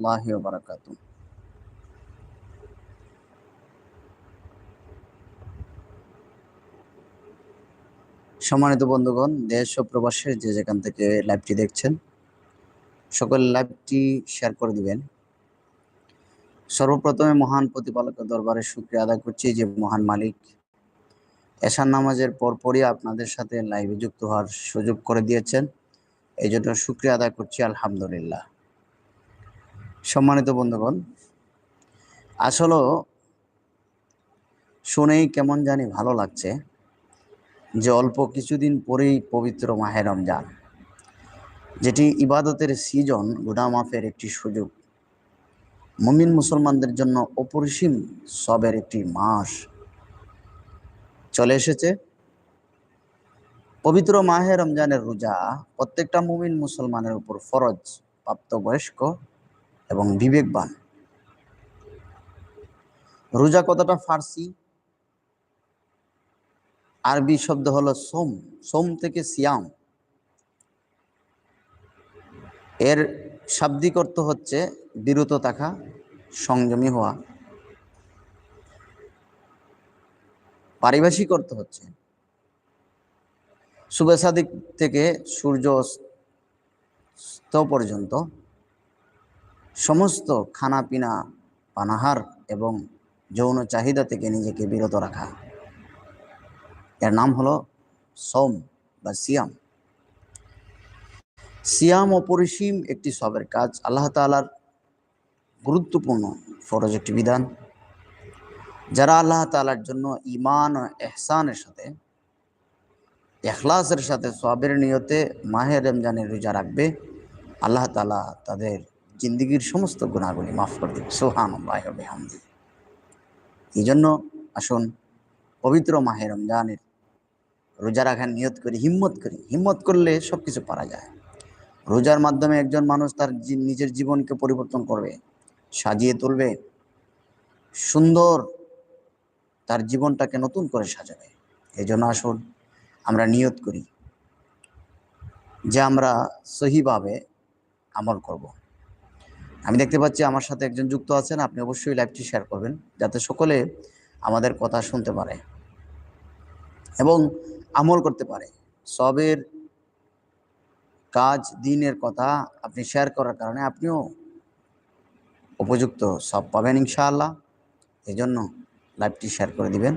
রহমতুল্লাহ বারাকাত সম্মানিত বন্ধুগণ, দেশ ও প্রবাসের যে যেখান থেকে লাইভটি দেখছেন, সকল লাইভটি শেয়ার করে দিবেন। সর্বপ্রথমে মহান প্রতিপালকের দরবারে শুক্রিয়া আদায় করছি যে মহান মালিক এশার নামাজের পরপরই আপনাদের সাথে লাইভে যুক্ত হওয়ার সুযোগ করে দিয়েছেন। এই জন্য শুক্রিয়া আদায় করছি, আলহামদুলিল্লাহ। সম্মানিত বন্ধুগণ, আসলে শুনেই কেমন জানি ভালো লাগছে যে অল্প কিছুদিন পরেই পবিত্র মাহে রমজান, যেটি ইবাদতের সিজন গুনা মাফের একটি সুযোগ। মুমিন মুসলমানদের জন্য অপরিসীম সবের একটি মাস চলে এসেছে। পবিত্র মাহে রমজানের রোজা প্রত্যেকটা মুমিন মুসলমানের উপর ফরজ, প্রাপ্তবয়স্ক এবং বিবেকবান। রোজা কথাটা ফার্সি। আরবি শব্দ হলো সোম সোম থেকে সিয়াম। এর শাব্দিক অর্থ হচ্ছে বিরত থাকা, সংযমী হওয়া। পারিভাষিক অর্থ হচ্ছে সুবেসাদিক থেকে সূর্য পর্যন্ত সমস্ত খানাপিনা, পানাহার এবং যৌন চাহিদা থেকে নিজেকে বিরত রাখা। এর নাম হলো সোম বা সিয়াম। সিয়াম অপরিসীম একটি সবের কাজ। আল্লাহ তালার গুরুত্বপূর্ণ ফরজ একটি বিধান। যারা আল্লাহ তালার জন্য ইমান ও এহসানের সাথে এখলাসের সাথে সবের নিয়তে মাহে রমজানের রোজা রাখবে, আল্লাহ তালা তাদের জিন্দগির সমস্ত গুণাগুলি মাফ করে দেবে সোহান হামদি এই জন্য আসুন, পবিত্র মাহে রমজানের রোজা রাখার নিয়ত করি, হিম্মত করি। হিম্মত করলে সব কিছু পারা যায়। রোজার মাধ্যমে একজন মানুষ তার নিজের জীবনকে পরিবর্তন করবে, সাজিয়ে তুলবে, সুন্দর তার জীবনটাকে নতুন করে সাজাবে। এই জন্য আসুন, আমরা নিয়ত করি যে আমরা সহিভাবে আমল করব। আমি দেখতে পাচ্ছি আমার সাথে একজন যুক্ত আছেন, আপনি অবশ্যই লাইভটি শেয়ার করবেন, যাতে সকলে আমাদের কথা শুনতে পারে এবং আমল করতে পারে। সবের কাজ, দিনের কথা আপনি শেয়ার করার কারণে আপনিও উপযুক্ত সব পাবেন ইনশাআল্লাহ। এই জন্য লাইভটি শেয়ার করে দিবেন।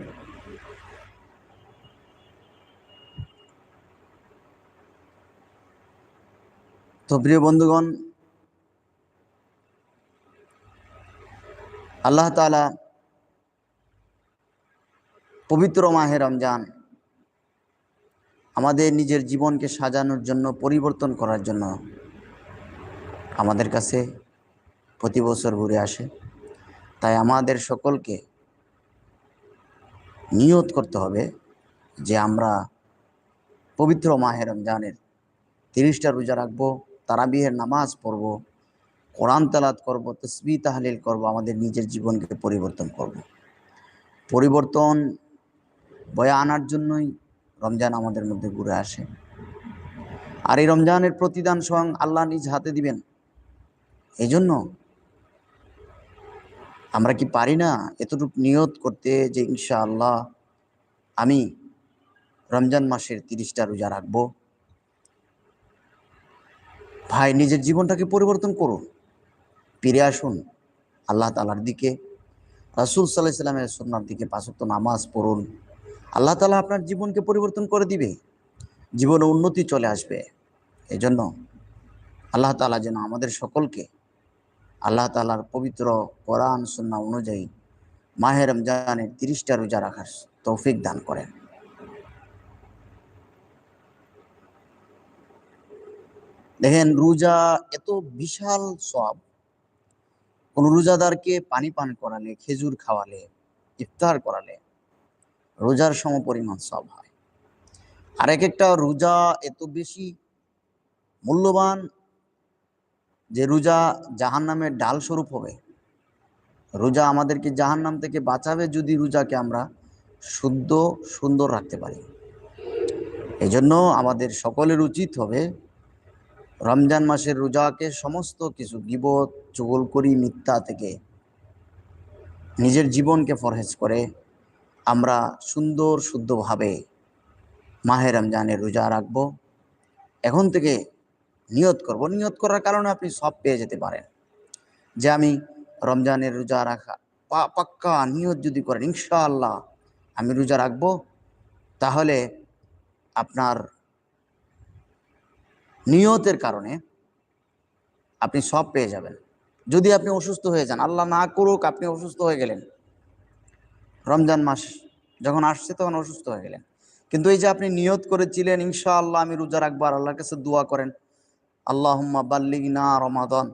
তো প্রিয় বন্ধুগণ আল্লাহ তালা পবিত্র মাহে রমজান আমাদের নিজের জীবনকে সাজানোর জন্য, পরিবর্তন করার জন্য আমাদের কাছে প্রতি বছর ঘুরে আসে। তাই আমাদের সকলকে নিয়ত করতে হবে যে আমরা পবিত্র মাহে রমজানের তিরিশটা রোজা রাখব, তারাবিহের নামাজ পড়ব কোরআন তালাত করব তসবি তাহলিল করব, আমাদের নিজের জীবনকে পরিবর্তন করব। পরিবর্তন বয়ে আনার জন্যই রমজান আমাদের মধ্যে ঘুরে আসে। আর এই রমজানের প্রতিদান স্বয়ং আল্লাহ নিজ হাতে দিবেন। এই জন্য আমরা কি পারি না এতটুকু নিয়ত করতে যে ইনশা আল্লাহ আমি রমজান মাসের তিরিশটা রোজা রাখব? ভাই, নিজের জীবনটাকে পরিবর্তন করুন। ফিরে আসুন আল্লাহ তালার দিকে। রাসুল সাল্লাহ সাল্লামের সন্ন্যার দিকে পাঁচক্ত নামাজ পড়ুন। আল্লাহ তালা আপনার জীবনকে পরিবর্তন করে দিবে। জীবনে উন্নতি চলে আসবে। এজন্য আল্লাহ তালা যেন আমাদের সকলকে আল্লাহ তালার পবিত্র কোরআন সন্না অনুযায়ী মাহের রমজানের তিরিশটা রোজা রাখার তৌফিক দান করেন। দেখেন রোজা এত বিশাল সব কোন রোজাদারকে পানি পান করালে, খেজুর খাওয়ালে, ইফতার করালে রোজার সম পরিমাণ সব হয়। আর এক একটা রোজা এত বেশি মূল্যবান যে রোজা জাহান নামের ডাল স্বরূপ হবে। রোজা আমাদেরকে জাহান নাম থেকে বাঁচাবে যদি রোজাকে আমরা শুদ্ধ, সুন্দর রাখতে পারি। এজন্য আমাদের সকলের উচিত হবে রমজান মাসের রোজাকে সমস্ত কিছু গিবত চুগলকরি মিথ্যা থেকে নিজের জীবনকে ফরহেজ করে আমরা সুন্দর, শুদ্ধভাবে মাহে রমজানের রোজা রাখব। এখন থেকে নিয়ত করব। নিয়ত করার কারণে আপনি সব পেয়ে যেতে পারেন। যে আমি রমজানের রোজা রাখা পাক্কা নিয়ত যদি করেন, ইনশাআল্লাহ আমি রোজা রাখব, তাহলে আপনার নিয়তের কারণে আপনি সব পেয়ে যাবেন। যদি আপনি অসুস্থ হয়ে যান, আল্লাহ না করুক আপনি অসুস্থ হয়ে গেলেন। রমজান মাস যখন আসছে তখন অসুস্থ হয়ে গেলেন। কিন্তু এই যে আপনি নিয়ত করেছিলেন, ইনশাআল্লাহ আমি রোজা রাখব আর আল্লাহর কাছে দোয়া করেন। আল্লাহুম্মা বাল্লিগনা রমাদান।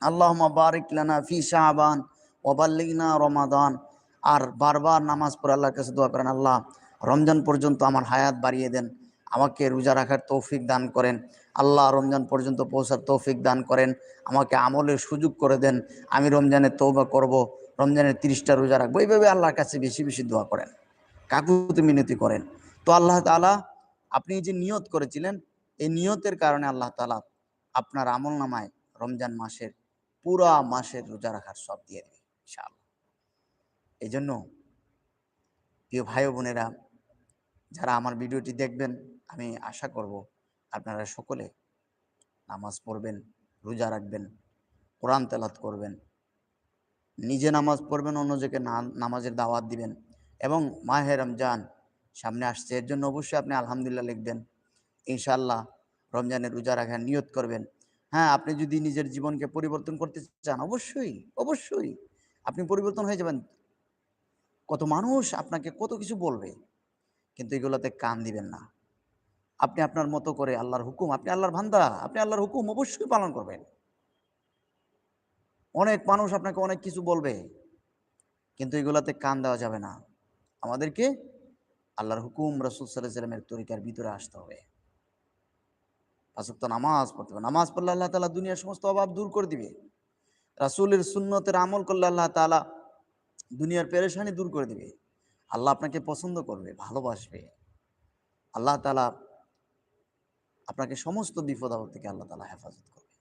আল্লাহুম্মা বারিক লানা ফি শাবান ওয়া বাল্লিগনা রমাদান। আর বারবার নামাজ পড়ে আল্লাহর কাছে দোয়া করেন, আল্লাহ রমজান পর্যন্ত আমার হায়াত বাড়িয়ে দেন। আমাকে রোজা রাখার তৌফিক দান করেন। আল্লাহ রমজান পর্যন্ত পৌঁছার তৌফিক দান করেন। আমাকে আমলের সুযোগ করে দেন। আমি রমজানের তৌবা করব, রমজানের তিরিশটা রোজা রাখব। এইভাবে আল্লাহর কাছে বেশি বেশি দোয়া করেন। কাকুতি মিনতি করেন। তো আল্লাহ তাআলা আপনি যে নিয়ত করেছিলেন, এই নিয়তের কারণে আল্লাহ তাআলা আপনার আমল নামায় রমজান মাসের, পুরা মাসের রোজা রাখার সব দিয়ে দেবে ইনশাআল্লাহ। এই জন্য প্রিয় ভাই বোনেরা, যারা আমার ভিডিওটি দেখবেন আমি আশা করব আপনারা সকলে নামাজ পড়বেন, রোজা রাখবেন, কোরআন তেলাত করবেন, নিজে নামাজ পড়বেন, অন্যজনকে নামাজের দাওয়াত দিবেন এবং মাহে রমজান সামনে আসছে। এর জন্য অবশ্যই আপনি আলহামদুলিল্লাহ লিখবেন, ইনশাআল্লাহ রমজানের রোজা রাখার নিয়ত করবেন। হ্যাঁ আপনি যদি নিজের জীবনকে পরিবর্তন করতে চান, অবশ্যই অবশ্যই আপনি পরিবর্তন হয়ে যাবেন। কত মানুষ আপনাকে কত কিছু বলবে, কিন্তু এগুলোতে কান দিবেন না। আপনি আপনার মতো করে আল্লাহর হুকুম, আপনি আল্লাহর ভান্দা আপনি আল্লাহর হুকুম অবশ্যই পালন করবেন। অনেক মানুষ আপনাকে অনেক কিছু বলবে, কিন্তু এগুলাতে কান দেওয়া যাবে না। আমাদেরকে আল্লাহর হুকুম রসুল সাল্লাহ সাল্লামের তরিকার ভিতরে আসতে হবে। পাঁচক্ত নামাজ পড়তে হবে। নামাজ পড়লে আল্লাহ তালা দুনিয়ার সমস্ত অভাব দূর করে দিবে। রাসূলের সুন্নতের আমল করলে আল্লাহ তালা দুনিয়ার পেরেশানি দূর করে দিবে। আল্লাহ আপনাকে পছন্দ করবে, ভালোবাসবে। আল্লাহ তালা আপনাকে সমস্ত বিপদ আপদ থেকে আল্লাহ তালা হেফাজত করবে।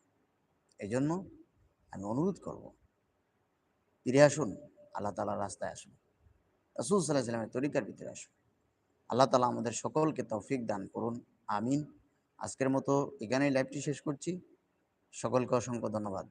এই জন্য আমি অনুরোধ করব, ফিরে আসুন, আল্লাহ তালার রাস্তায় আসুন। রসুল সাল্লাহ সাল্লামের তরিকার ভিতরে আসুন। আল্লাহ তালা আমাদের সকলকে তৌফিক দান করুন, আমিন। আজকের মতো এখানেই লাইভটি শেষ করছি। সকলকে অসংখ্য ধন্যবাদ।